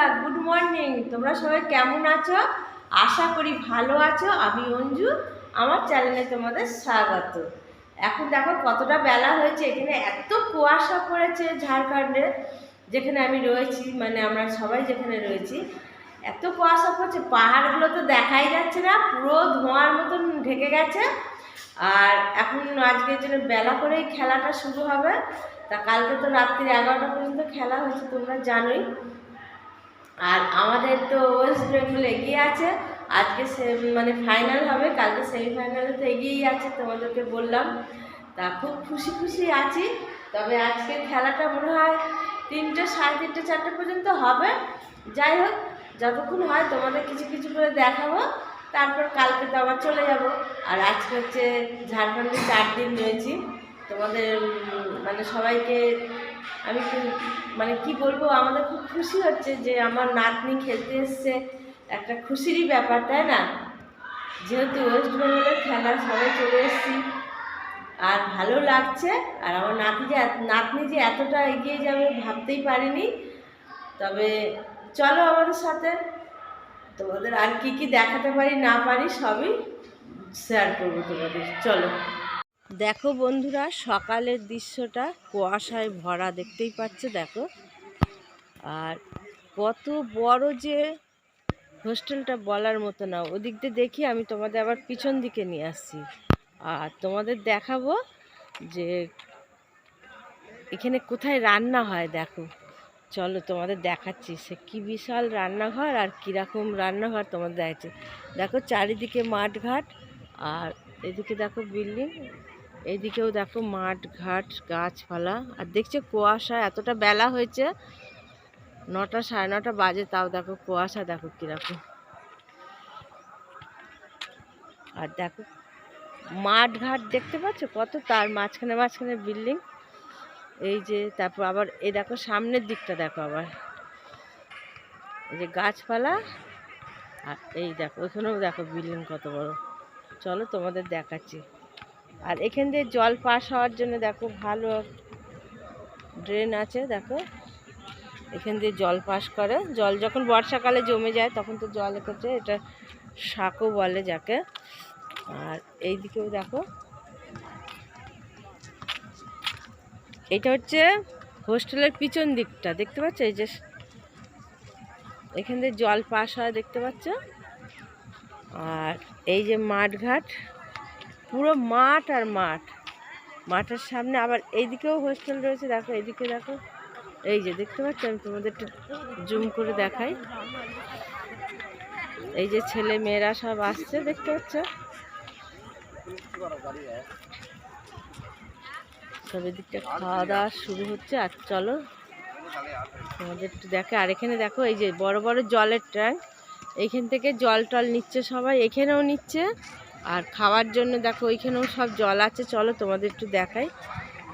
বন্ধুরা good morning তোমরা সবাই কেমন আছো? আশা করি ভালো আছো। আমি অঞ্জু, আমার চ্যানেলে তোমাদের স্বাগত। এখন দেখো কতটা বেলা হয়েছে। এখানে এত কুয়াশা পড়েছে ঝাড়খণ্ডে, যেখানে আমি রয়েছি মানে আমরা সবাই যেখানে রয়েছি। এত কুয়াশা পড়ছে, পাহাড়গুলো তো দেখাই যাচ্ছে না, পুরো ধোঁয়ার মতন ঢেকে গেছে। আর এখন আজকের জন্য বেলা করেই খেলাটা শুরু হবে। তা কালকে তো রাত্রি এগারোটা পর্যন্ত খেলা হয়েছে, তোমরা জানোই। আর আমাদের তো ওয়েস্ট বেঙ্গল এগিয়ে আছে। আজকে সে মানে ফাইনাল হবে। কালকে সেমিফাইনালে তো এগিয়েই আছে তোমাদেরকে বললাম। তা খুব খুশি খুশি আছি। তবে আজকে খেলাটা মনে হয় তিনটে, সাড়ে তিনটে, চারটে পর্যন্ত হবে। যাই হোক, যতক্ষণ হয় তোমাদের কিছু কিছু করে দেখাবো। তারপর কালকে তো আবার চলে যাব। আর আজকে হচ্ছে ঝাড়খণ্ডে চার দিন রয়েছি। তোমাদের মানে সবাইকে আমি মানে কি বলব, আমাদের খুব খুশি হচ্ছে যে আমার নাতনি খেলতে এসছে। একটা খুশিরই ব্যাপার, তাই না? যেহেতু ওয়েস্ট বেঙ্গলের খেলা সবাই চলে এসেছি। আর ভালো লাগছে, আর আমার নাতি যে নাতনি যে এতটা এগিয়ে যাবে ভাবতেই পারিনি। তবে চলো আমাদের সাথে। তোমাদের আর কি কি দেখাতে পারি, না পারি, সবই শেয়ার করব তোমাদের। চলো। দেখো বন্ধুরা, সকালের দৃশ্যটা কুয়াশায় ভরা দেখতেই পাচ্ছ, দেখো। আর কত বড় যে হোস্টেলটা বলার মতো না, ওদিক দিয়ে দেখি আমি তোমাদের আবার পিছন দিকে নিয়ে আসছি। আর তোমাদের দেখাবো যে এখানে কোথায় রান্না হয়, দেখো। চলো তোমাদের দেখাচ্ছি সে কি বিশাল রান্নাঘর আর কীরকম রান্নাঘর তোমাদের দেখাচ্ছি। দেখো চারিদিকে মাঠঘাট আর এদিকে দেখো বিল্ডিং এইদিকেও দেখো মাঠ, ঘাট, গাছপালা। আর দেখছ কুয়াশা এতটা বেলা হয়েছে, নটা সাড়ে নটা বাজে, তাও দেখো কুয়াশা দেখো কীরকম। আর দেখো মাঠ, ঘাট দেখতে পাচ্ছ? কত তার মাঝখানে মাঝখানে বিল্ডিং। এই যে তারপর আবার এই দেখো সামনের দিকটা দেখো আবার। এই যে গাছপালা, আর এই দেখো, ওইখানেও দেখো বিল্ডিং কত বড়। চলো তোমাদের দেখাচ্ছি। আর এখান দিয়ে জল পাস হওয়ার জন্য দেখো ভালো ড্রেন আছে, দেখো। এখান দিয়ে জল পাস করে। জল যখন বর্ষাকালে জমে যায়, তখন তো জল করছে এটা শাকও বলে যাকে। আর এই দিকেও দেখো। এটা হচ্ছে হোস্টেলের পিছন দিকটা, দেখতে পাচ্ছ? এই যে এখান দিয়ে জল পাস হয়, দেখতে পাচ্ছ? আর এই যে মাঠঘাট পুরো মাঠ আর মাঠ। মাঠের সামনে আবার এইদিকেও হোস্টেল রয়েছে, দেখো এইদিকে দেখো। এই যে দেখতে পাচ্ছ, আমি তোমাদের একটু জুম করে দেখাই। এই যে ছেলে মেয়েরা সব আসছে, দেখতে পাচ্ছ? সব এদিকটা খাওয়া দাওয়া শুরু হচ্ছে, আর চলো তোমাদের একটু দেখে। আর এখানে দেখো, এই যে বড় বড় জলের ট্যাঙ্ক। এইখান থেকে জল টল নিচ্ছে সবাই, এখানেও নিচ্ছে। আর খাওয়ার জন্য দেখো ওইখানেও সব জল আছে, চলো তোমাদের একটু দেখাই।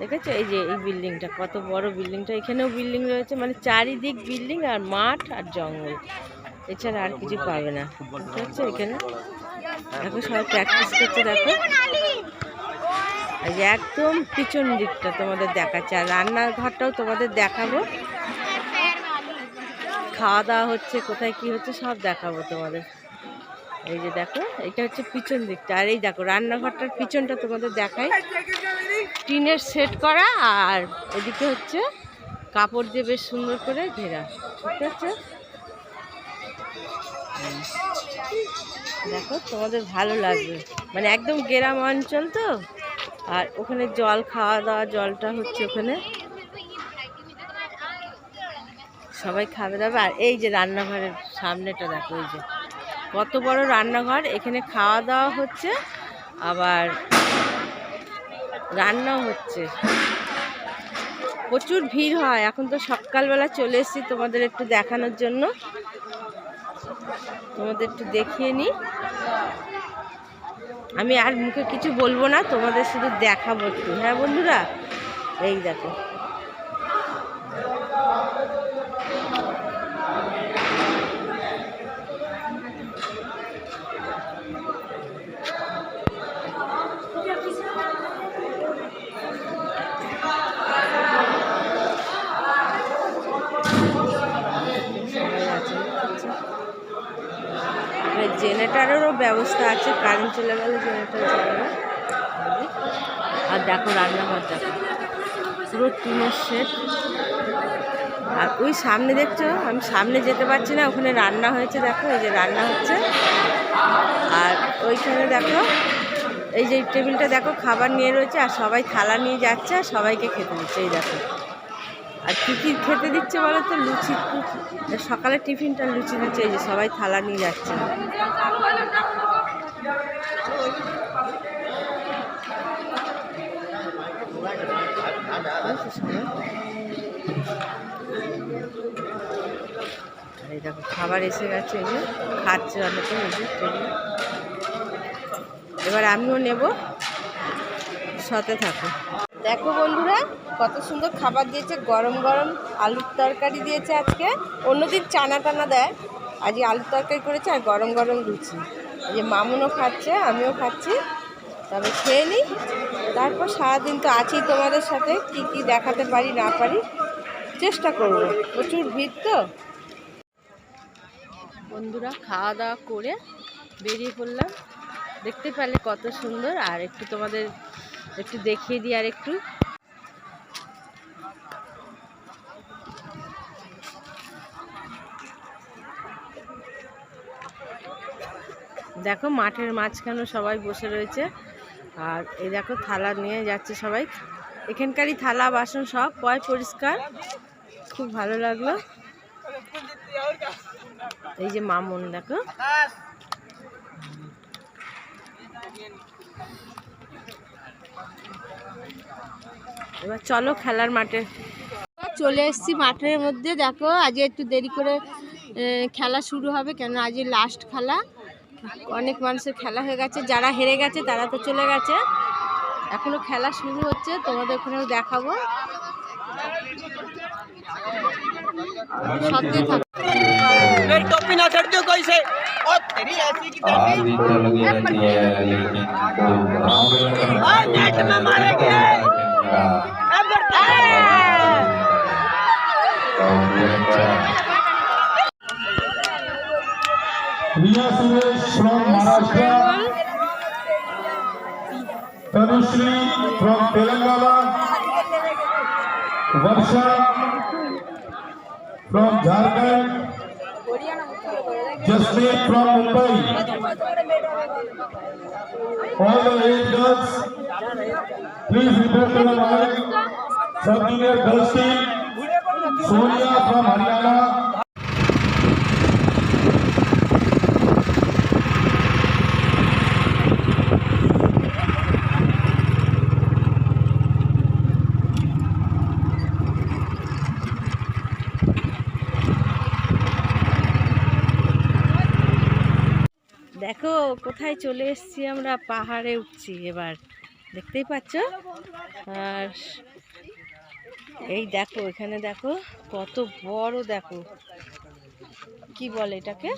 দেখেছ? এই যে এই বিল্ডিংটা, কত বড় বিল্ডিংটা। এখানেও বিল্ডিং রয়েছে মানে চারিদিক বিল্ডিং আর মাঠ আর জঙ্গল। এছাড়া আর কিছু পাবে না। বুঝতে পারছ এখানে? দেখো সবাই প্র্যাকটিস করছে, দেখো। একদম পিছন দিকটা তোমাদের দেখাচ্ছে, আর রান্নাঘরটাও তোমাদের দেখাবো। খাওয়া দাওয়া হচ্ছে, কোথায় কি হচ্ছে সব দেখাবো তোমাদের। এই যে দেখো, এটা হচ্ছে পিছন দিকটা। আর এই দেখো, রান্নাঘরটার পিছনটা তোমাদের দেখাই। টিনের সেট করা আর এদিকে হচ্ছে কাপড় দিয়ে বেশ সুন্দর করে ঘেরা। ঠিক আছে? দেখো, তোমাদের ভালো লাগবে। মানে একদম গ্রাম অঞ্চল তো। আর ওখানে জল খাওয়া দাওয়া জলটা হচ্ছে ওখানে। সবাই খাবে দাবে। আর এই যে রান্নাঘরের সামনেটা দেখো, এই যে। কত বড় রান্নাঘর? এখানে খাওয়া দাওয়া হচ্ছে, আবার রান্নাও হচ্ছে। প্রচুর ভিড় হয়, এখন তো সকালবেলা চলে এসেছি তোমাদের একটু দেখানোর জন্য। তোমাদের একটু দেখিয়ে নিই। আমি আর মুখে কিছু বলব না, তোমাদের শুধু দেখাবো একটু। হ্যাঁ বন্ধুরা? এই দেখো সবাই আছে জেনারেটারেরও ব্যবস্থা আছে কারেন্ট চলে গেলে, জেনারেটার চলে আর দেখো রান্নাঘর, দেখো। পুরো টিনের শেড। আর ওই সামনে দেখছ? আমি সামনে যেতে পারছি না, ওখানে রান্না হয়েছে, দেখো, এই যে রান্না হচ্ছে। আর ওইখানে দেখো, এই যে টেবিলটা দেখো, খাবার নিয়ে রয়েছে, আর সবাই থালা নিয়ে যাচ্ছে, আর সবাইকে খেতে দিচ্ছে, এই দেখো। আর কী কী খেতে দিচ্ছে বলো তো লুচি সকালে টিফিনটা লুচি দিচ্ছে, এই যে সবাই থালা নিয়ে যাচ্ছে। এই দেখো, খাবার এসে গেছে, এই যে খাচ্ছে অনেকে এবার আমিও নেব, সাথে থাকো। দেখো বন্ধুরা, কত সুন্দর খাবার দিয়েছে, গরম গরম আলুর তরকারি দিয়েছে আজকে। অন্যদিন চানা টানা দেয়, আজকে আলুর তরকারি করেছে আর গরম গরম লুচি। যে মামুনও খাচ্ছে, আমিও খাচ্ছি। তবে খেয়ে নিই তারপর সারাদিন তো আছি তোমাদের সাথে, কি কি দেখাতে পারি, না পারি, চেষ্টা করব। প্রচুর ভিড় তো। বন্ধুরা, খাওয়া দাওয়া করে বেরিয়ে পড়লাম। দেখতে পেলে কত সুন্দর, আর একটু তোমাদের একটু দেখিয়ে দিই আর একটু। দেখো মাঠের মাঝখানে সবাই বসে রয়েছে। আর এই দেখো থালা নিয়ে যাচ্ছে সবাই। এখানকারই থালা, বাসন সব পয় পরিষ্কার। খুব ভালো লাগল। এই যে মামুন দেখো। এবার চলো খেলার মাঠে। চলে এসেছি মাঠের মধ্যে, দেখো, আজকে একটু দেরি করে খেলা শুরু হবে কেন আজকে লাস্ট খেলা। অনেক মানুষের খেলা হয়ে গেছে, যারা হেরে গেছে তারা তো চলে গেছে। এখনও খেলা শুরু হচ্ছে, তোমাদের ওখানেও দেখাবো। সত্যি मेरी टोपी ना चढ़ दो कोई से और तेरी ऐसी की आज तैसी भी तो लगी रहती है लेकिन कोई ग्राउंड में और नेट में मारेंगे अब बढ़ता है Riya Suresh from Maharashtra, Tanushree from Jharkhand, Jasmeet from Mumbai. All the eight girls, please report to the mic. Sub-junior girls team, Sonia from Haryana, কোথায় চলে এসছি আমরা? পাহাড়ে উঠছি এবার। দেখতেই পাচ্ছ? আর এই দেখো, এখানে দেখো, কত বড় দেখো। কি বলে এটাকে?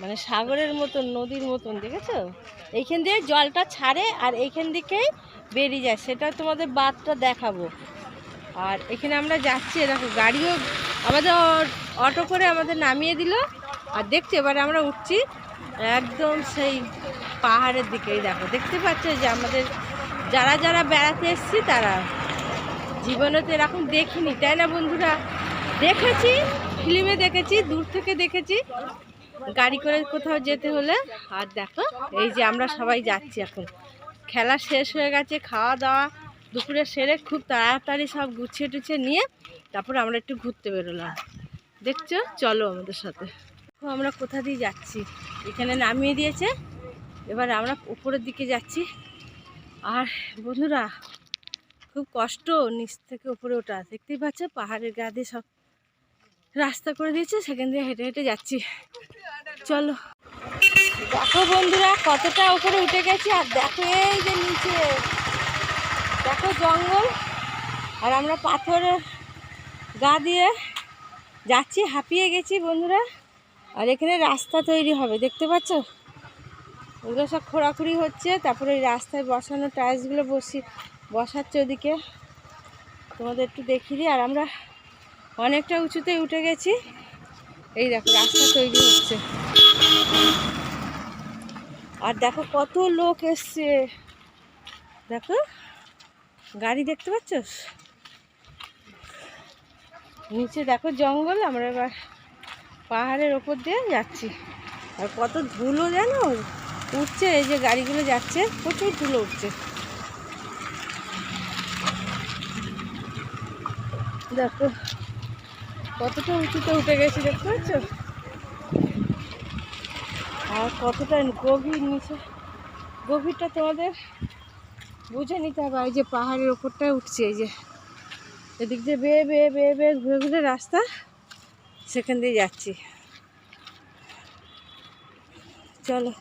মানে সাগরের মতন, নদীর মতন, দেখেছ? এইখান দিয়ে জলটা ছাড়ে আর এইখান দিকেই বেরিয়ে যায়। সেটা তোমাদের বাদটা দেখাবো। আর এখানে আমরা যাচ্ছি দেখো, গাড়িও আমাদের অটো করে আমাদের নামিয়ে দিল। আর দেখছি, এবারে আমরা উঠছি। একদম সেই পাহাড়ের দিকেই দেখো, দেখতে পাচ্ছ যে আমাদের যারা যারা বেড়াতে এসছি তারা। জীবনে তো এরকম দেখিনি, তাই না বন্ধুরা? দেখেছি, ফিল্মে দেখেছি, দূর থেকে দেখেছি। গাড়ি করে কোথাও যেতে হলে, আর দেখো, এই যে আমরা সবাই যাচ্ছি এখন। খেলা শেষ হয়ে গেছে, খাওয়া দাওয়া, দুপুরে সেরে খুব তাড়াতাড়ি সব গুছিয়ে টুছিয়ে নিয়ে তারপর আমরা একটু ঘুরতে বেরোলাম। দেখছ? চলো আমাদের সাথে। আমরা কোথা দিয়ে যাচ্ছি। এখানে নামিয়ে দিয়েছে। এবার আমরা উপরের দিকে যাচ্ছি। আর বন্ধুরা, খুব কষ্ট নিচ থেকে উপরে ওঠা। দেখতেই পাচ্ছ, পাহাড়ের গা দিয়ে সব রাস্তা করে দিয়েছে, সেখান দিয়ে হেঁটে হেঁটে যাচ্ছি। চলো। দেখো বন্ধুরা, কতটা উপরে উঠে গেছি, আর দেখো এই যে নিচে। দেখো জঙ্গল। আর আমরা পাথরের গা দিয়ে যাচ্ছি, হাঁপিয়ে গেছি বন্ধুরা। আর এখানে রাস্তা তৈরি হবে, দেখতে পাচ্ছ? ওগুলো সব খোঁড়াখুড়ি হচ্ছে, তারপরে ওই রাস্তায় বসানো টাইলসগুলো বসি, বসাচ্ছে ওদিকে। তোমাদের একটু দেখিয়ে দিই, আর আমরা অনেকটা উঁচুতে উঠে গেছি। এই দেখো, রাস্তা তৈরি হচ্ছে। আর দেখো কত লোক এসছে। দেখো, গাড়ি দেখতে পাচ্ছ? নিচে দেখো জঙ্গল, আমরা এবার পাহাড়ের ওপর দিয়ে যাচ্ছি। আর কত ধুলো জানো? উঠছে, এই যে গাড়িগুলো যাচ্ছে, প্রচুর ধুলো উঠছে। দেখো, কতটা উঁচুতে উঠে গেছি, দেখতে পাচ্ছ? আর কতটা গভীর নিচে। গভীরটা তোমাদের বুঝে নিতে হবে, এই যে পাহাড়ের ওপরটায় উঠছে, এই যে। এদিক দিয়ে বেয়ে বেয়ে বেয়ে বেয়ে ঘুরে ঘুরে রাস্তা। সেখান দিয়ে যাচ্ছি। চলো।